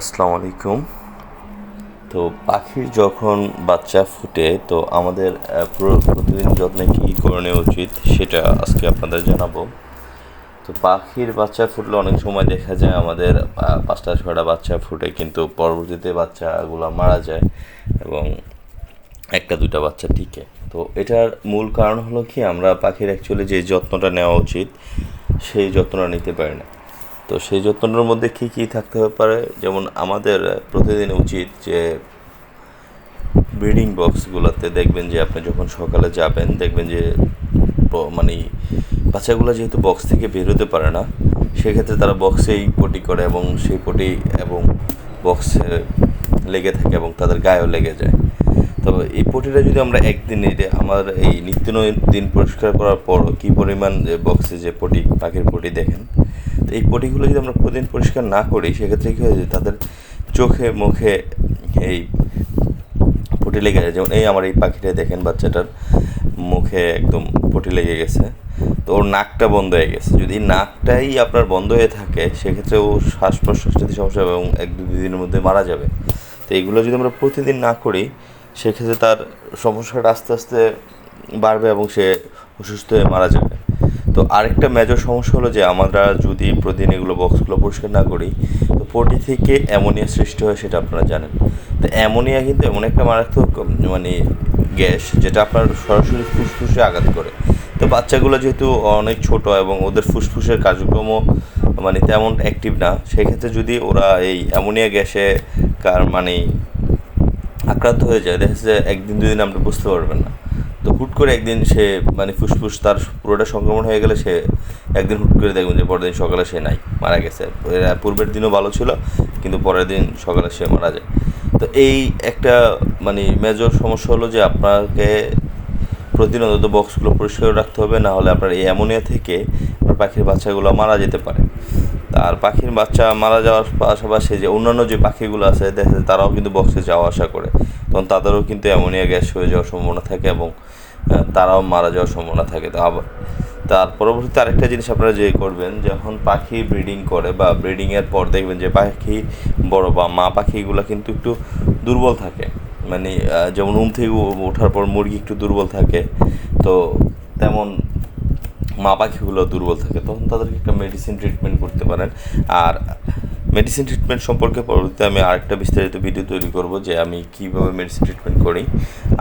আসসালামু আলাইকুম। তো পাখির যখন বাচ্চা ফুটে, তো আমাদের প্রতিদিন যত্নে কী করণীয় উচিত সেটা আজকে আপনাদের জানাব। তো পাখির বাচ্চা ফুটলে অনেক সময় দেখা যায় আমাদের পাঁচটা, ছয়টা বাচ্চা ফুটে, কিন্তু পরবর্তীতে বাচ্চাগুলো মারা যায় এবং একটা দুটা বাচ্চা টিকে। তো এটার মূল কারণ হলো কি, আমরা পাখির অ্যাকচুয়ালি যে যত্নটা নেওয়া উচিত, সেই যত্নটা নিতে পারি না। তো সেই যত্নটার মধ্যে কী কী থাকতে পারে? যেমন আমাদের প্রতিদিন উচিত যে ব্রিডিং বক্সগুলোতে দেখবেন যে আপনি যখন সকালে যাবেন, দেখবেন যে মানে বাচ্চাগুলো যেহেতু বক্স থেকে বেরোতে পারে না, সেক্ষেত্রে তারা বক্সেই পটি করে এবং সেই পটি এবং বক্সে লেগে থাকে এবং তাদের গায়েও লেগে যায়। তবে এই পটিটা যদি আমরা একদিন আমার এই নিত্য দিন পরিষ্কার করার পর কী পরিমাণ বক্সে যে পটি, পাখির পটি দেখেন, তো এই পটিগুলো যদি আমরা প্রতিদিন পরিষ্কার না করি, সেক্ষেত্রে কী হয়ে যায় তাদের চোখে, মুখে এই পটি লেগে যায়। যেমন এই আমার এই পাখিটা দেখেন বাচ্চাটার মুখে একদম পটি লেগে গেছে, তো ওর নাকটা বন্ধ হয়ে গেছে। যদি নাকটাই আপনার বন্ধ হয়ে থাকে, সেক্ষেত্রে ও শ্বাস প্রশ্বাস যদি সমস্যা হবে এবং এক দু দিনের মধ্যে মারা যাবে। তো এইগুলো যদি আমরা প্রতিদিন না করি সেক্ষেত্রে তার সমস্যাটা আস্তে আস্তে বাড়বে এবং সে অসুস্থ হয়ে মারা যাবে। তো আরেকটা মেজর সমস্যা হলো যে আমরা যদি প্রতিদিন এগুলো বক্সগুলো পরিষ্কার না করি, তো পটি থেকে অ্যামোনিয়া সৃষ্টি হয় সেটা আপনারা জানেন। তো অ্যামোনিয়া কিন্তু এমন একটা মারাত্মক মানে গ্যাস যেটা আপনার সরাসরি ফুসফুসে আঘাত করে। তো বাচ্চাগুলো যেহেতু অনেক ছোট এবং ওদের ফুসফুসের কার্যক্রমও মানে তেমন অ্যাক্টিভ না, সেক্ষেত্রে যদি ওরা এই অ্যামোনিয়া গ্যাসে কার মানে আক্রান্ত হয়ে যায়, দেখা যাচ্ছে একদিন দুদিন আপনি বুঝতে পারবেন না। তো হুট করে একদিন সে মানে ফুসফুস তার পুরোটা সংক্রমণ হয়ে গেলে সে একদিন হুট করে দেখবেন যে পরের দিন সকালে সে নাই, মারা গেছে। পূর্বের দিনও ভালো ছিল, কিন্তু পরের দিন সকালে সে মারা যায়। তো এই একটা মানে মেজর সমস্যা হলো যে আপনাকে প্রতিদিন অন্তত বক্সগুলো পরিষ্কার রাখতে হবে, না হলে আপনার এই অ্যামোনিয়া থেকে পাখির বাচ্চাগুলো মারা যেতে পারে। আর পাখির বাচ্চা মারা যাওয়ার পাশাপাশি যে অন্যান্য যে পাখিগুলো আছে দেখা যায় তারাও কিন্তু বক্সে যাওয়া আসা করে। তখন তাদেরও কিন্তু অ্যামোনিয়া গ্যাস হয়ে যাওয়ার সম্ভাবনা থাকে এবং তারাও মারা যাওয়ার সম্ভাবনা থাকে। তো আবার, তার পরবর্তীতে আরেকটা জিনিস আপনারা যে করবেন, যখন পাখি ব্রিডিং করে বা ব্রিডিংয়ের পর দেখবেন যে পাখি বড় বা মা পাখিগুলো কিন্তু একটু দুর্বল থাকে। মানে যেমন উম থেকে ওঠার পর মুরগি একটু দুর্বল থাকে, তো তেমন মা পাখিগুলো দুর্বল থাকে, তখন তাদেরকে একটা মেডিসিন ট্রিটমেন্ট করতে পারেন। আর মেডিসিন ট্রিটমেন্ট সম্পর্কে পরবর্তীতে আমি আরেকটা বিস্তারিত ভিডিও তৈরি করব যে আমি কীভাবে মেডিসিন ট্রিটমেন্ট করি।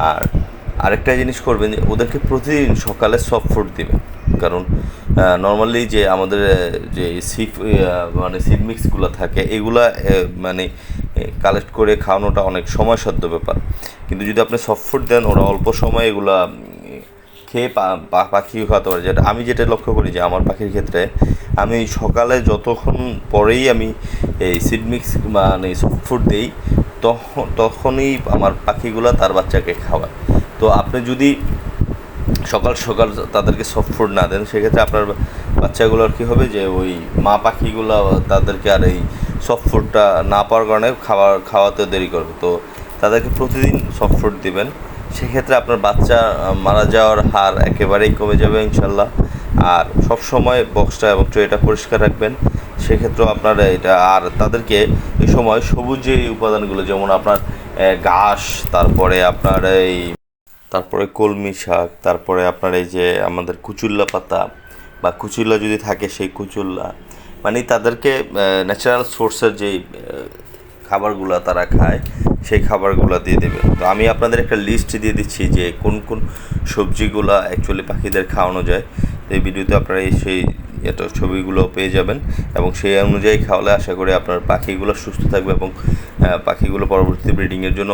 আর আরেকটা জিনিস করবেন যে ওদেরকে প্রতিদিন সকালে সফট ফুড দিবেন। কারণ নর্মালি যে আমাদের যে সিফ মানে সিড মিক্সগুলো থাকে, এগুলা মানে কালেক্ট করে খাওয়ানোটা অনেক সময়সাধ্য ব্যাপার। কিন্তু যদি আপনি সফট ফুড দেন, ওরা অল্প সময় এগুলা খেয়ে পা- পাখি খাওয়াতে পারে। যেটা আমি যেটা লক্ষ্য করি যে আমার পাখির ক্ষেত্রে আমি সকালে যতক্ষণ পরেই আমি এই সিড মিক্স মানে সফট ফুড দিই, তখন, তখনই আমার পাখিগুলো তার বাচ্চাকে খাওয়ায়। তো আপনি যদি সকাল সকাল তাদেরকে সফট ফুড না দেন, সেক্ষেত্রে আপনার বাচ্চাগুলোর কী হবে যে ওই মা পাখিগুলো তাদেরকে আর এই সফট ফুডটা না পাওয়ার কারণে খাবার খাওয়াতে দেরি করবে। তো তাদেরকে প্রতিদিন সফট ফুড দিবেন। সেক্ষেত্রে আপনার বাচ্চা মারা যাওয়ার হার একেবারেই কমে যাবে ইনশাল্লাহ। আর সব সময় বক্সটা এবং ট্রেটা পরিষ্কার রাখবেন। সেক্ষেত্রেও আপনার এটা, আর তাদেরকে এই সময় সবুজ যে উপাদানগুলো, যেমন আপনার ঘাস, তারপরে আপনার এই, তারপরে কলমি শাক, তারপরে আপনার এই যে আমাদের কুচুল্লা পাতা বা কুচুল্লা যদি থাকে সেই কুচুল্লা মানে তাদেরকে ন্যাচারাল সোর্সের যে খাবারগুলো তারা খায় সেই খাবারগুলো দিয়ে দেবে। তো আমি আপনাদের একটা লিস্ট দিয়ে দিচ্ছি যে কোন কোন সবজিগুলো অ্যাকচুয়ালি পাখিদের খাওয়ানো যায়। তো এই ভিডিওতে আপনারা এই সেই এটা ছবিগুলো পেয়ে যাবেন এবং সেই অনুযায়ী খাওয়ালে আশা করি আপনার পাখিগুলো সুস্থ থাকবে এবং পাখিগুলো পরবর্তী ব্রিডিংয়ের জন্য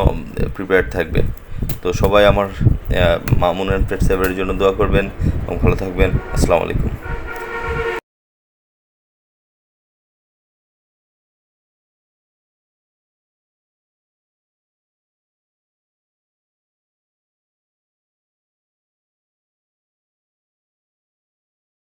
প্রিপেয়ার থাকবে। তো সবাই আমার মামুন অ্যান্ড পেট সেভারের জন্য দোয়া করবেন এবং ভালো থাকবেন। আসসালামু আলাইকুম।